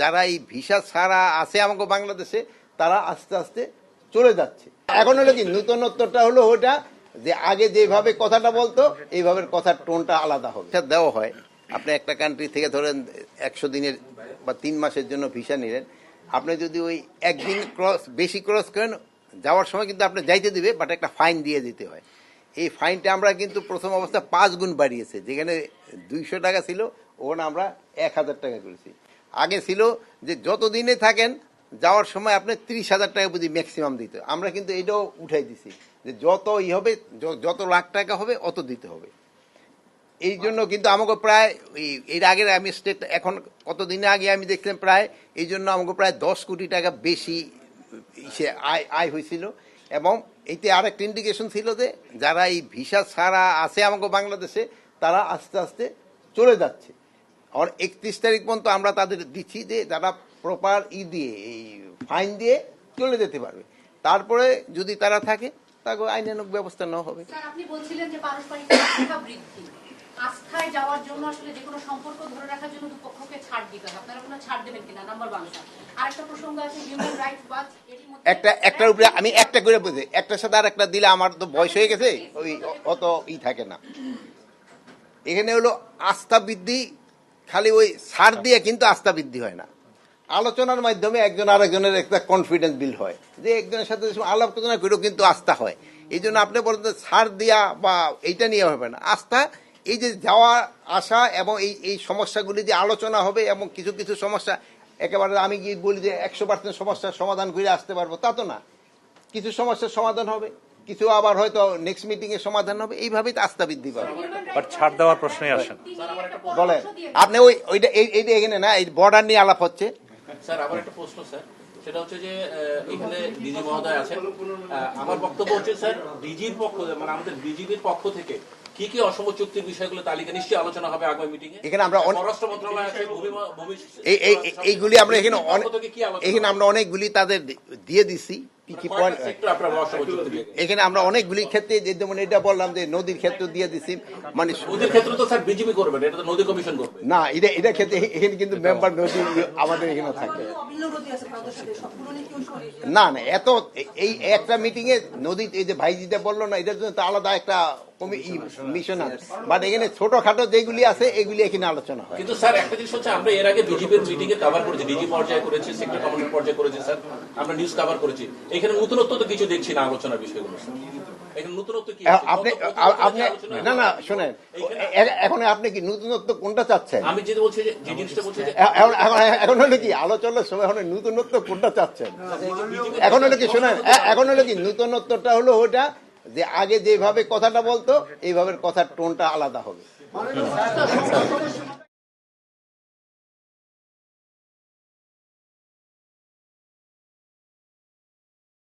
যারা এই ভিসা ছাড়া আছে আমাকে বাংলাদেশে, তারা আস্তে আস্তে চলে যাচ্ছে। এখন হলো কি, নূতনত্বটা হলো ওটা যে আগে যেভাবে কথাটা বলতো, এইভাবে কথার টোনটা আলাদা হবে। ভিসা দেওয়া হয়। আপনি একটা কান্ট্রি থেকে ধরেন একশো দিনের বা তিন মাসের জন্য ভিসা নিলেন। আপনি যদি ওই একদিন ক্রস বেশি ক্রস করেন, যাওয়ার সময় কিন্তু আপনি যাইতে দিবে বাট একটা ফাইন দিয়ে দিতে হয়। এই ফাইনটা আমরা কিন্তু প্রথম অবস্থা পাঁচ গুণ বাড়িয়েছে। যেখানে দুইশো টাকা ছিল ওখানে আমরা এক হাজার টাকা করেছি। আগে ছিল যে যত দিনে থাকেন, যাওয়ার সময় আপনি ত্রিশ হাজার টাকা বুঝি ম্যাক্সিমাম দিতে আমরা কিন্তু এটাও উঠাই দিছি যে যত ই হবে যত লাখ টাকা হবে, অত দিতে হবে। এই জন্য কিন্তু আমাকে প্রায় এর আগের আমি স্টেট এখন কতদিন আগে আমি দেখলাম প্রায়, এই জন্য আমাকে প্রায় দশ কোটি টাকা বেশি ইসে আয় আয় হয়েছিল। এবং এতে আরেকটা ইন্ডিকেশন ছিল যে যারা এই ভিসা ছাড়া আছে আমাকে বাংলাদেশে, তারা আস্তে আস্তে চলে যাচ্ছে। আর একত্রিশ তারিখ পর্যন্ত আমরা তাদের দিচ্ছি যে যারা প্রপার ই দিয়ে এই ফাইন দিয়ে চলে যেতে পারবে তারপরে যদি তারা থাকে তাকে আইনানুক ব্যবস্থা নেওয়া হবে আপনি বলছিলেন যে পারস্পরিক আস্থা বৃদ্ধি। আস্থায় যাওয়ার জন্য আসলে যে কোনো সম্পর্ক ধরে রাখার জন্য দুপক্ষকে ছাড় দিতে হবে। আপনারা কোনো ছাড় দেবেন কিনা? নাম্বার ওয়ান স্যার আরেকটা প্রসঙ্গ আছে হিউম্যান রাইটস ওয়াচ একটা একটার উপরে আমি একটা করে বুঝি। একটার সাথে আর একটা দিলে আমার তো বয়স হয়ে গেছে ওই অত ই থাকে না। এখানে হলো আস্থা বৃদ্ধি খালি ওই সার দিয়ে কিন্তু আস্থা বৃদ্ধি হয় না। আলোচনার মাধ্যমে একজন আরেকজনের একটা কনফিডেন্স বিল হয়। যে একজনের সাথে আলোচনা করেও কিন্তু আস্থা হয়। এই জন্য আপনি বলেন সার দেওয়া বা এইটা নিয়ে হবে না। আস্থা, এই যে যাওয়া, আসা এবং এই এই সমস্যাগুলি যে আলোচনা হবে এবং কিছু কিছু সমস্যা, একেবারে আমি গিয়ে বলি যে একশো পার্সেন্ট সমস্যার সমাধান করে আসতে পারব, তা তো না। কিছু সমস্যার সমাধান হবে। কিছু আবার হয়তো নেক্সট মিটিং এর সমাধান হবে এইভাবেই তো আস্থা বৃদ্ধি পাবে। বাট ছাড় দেওয়ার প্রশ্নই আসে না। বলেন। আপনি ওই ওইটা এইটা এখানে না এই বর্ডার নিয়ে আলাপ হচ্ছে। স্যার আমার একটা প্রশ্ন স্যার। সেটা হচ্ছে যে এখানে ডিজি মহোদয় আছেন। আমার বক্তব্য হচ্ছে স্যার ডিজির পক্ষ মানে আমাদের ডিজিবির পক্ষ থেকে কি কি অসম চুক্তির বিষয়গুলো তালিকা নিশ্চয়ই আলোচনা হবে আগামী মিটিং এ এখানে আমরা পররাষ্ট্র মন্ত্রণালয় আছে ভূমি ভূমি এই এই এই- এইগুলি আমরা এখানে এখানে আমরা অনেকগুলি তাদের দিয়ে দিছি। কি কি পয়েন্ট? চুক্তি দিয়ে এখানে আমরা অনেকগুলি ক্ষেত্রে যে যেমন এটা বললাম যে নদীর ক্ষেত্র দিয়ে দিছি মানে নদীর ক্ষেত্র তো স্যার বিজেপি করবে এটা তো নদী কমিশন করবে। না এটা এটা ক্ষেত্রে এখানে কিন্তু মেম্বার নদী আমাদের এখানে থাকে। অভিন্ন নদী আছে ভারতের সাথে সবগুলো নিয়ে কেউ সরে না না এত এই একটা মিটিং এ নদী এই যে ভাইজিটা বলল না এটার জন্য তো আলাদা একটা মিশন আছে। বাট এখানে ছোটখাটো যেগুলি আছে এগুলি এখানে আলোচনা হয়। কিন্তু স্যার একটা জিনিস হচ্ছে আমরা এর আগে বিজেপির মিটিং এ কভার করেছি ডিজি পর্যায়ে করেছি সেক্টর কমান্ডার পর্যায়ে করেছি স্যার। আমরা নিউজ কভার করেছি। এখানে নতুনত্ব তো কিছু দেখছি না আলোচনার বিষয়গুলো নতুনত্ব আপনি আপনি না না শোনেন। এখন আপনি কি নতুনত্ব কোনটা চাচ্ছেন? আমি যেটা বলছি যে যে জিনিসটা বলছি এখন এখন এখন হলো কি আলোচনার সময় এখন নতুনত্ব কোনটা চাচ্ছেন? এখন হলো কি শোনেন এখন হলো কি নতুনত্বটা হলো ওটা যে আগে যেভাবে কথাটা বলতো এইভাবে কথার টোনটা আলাদা হবে।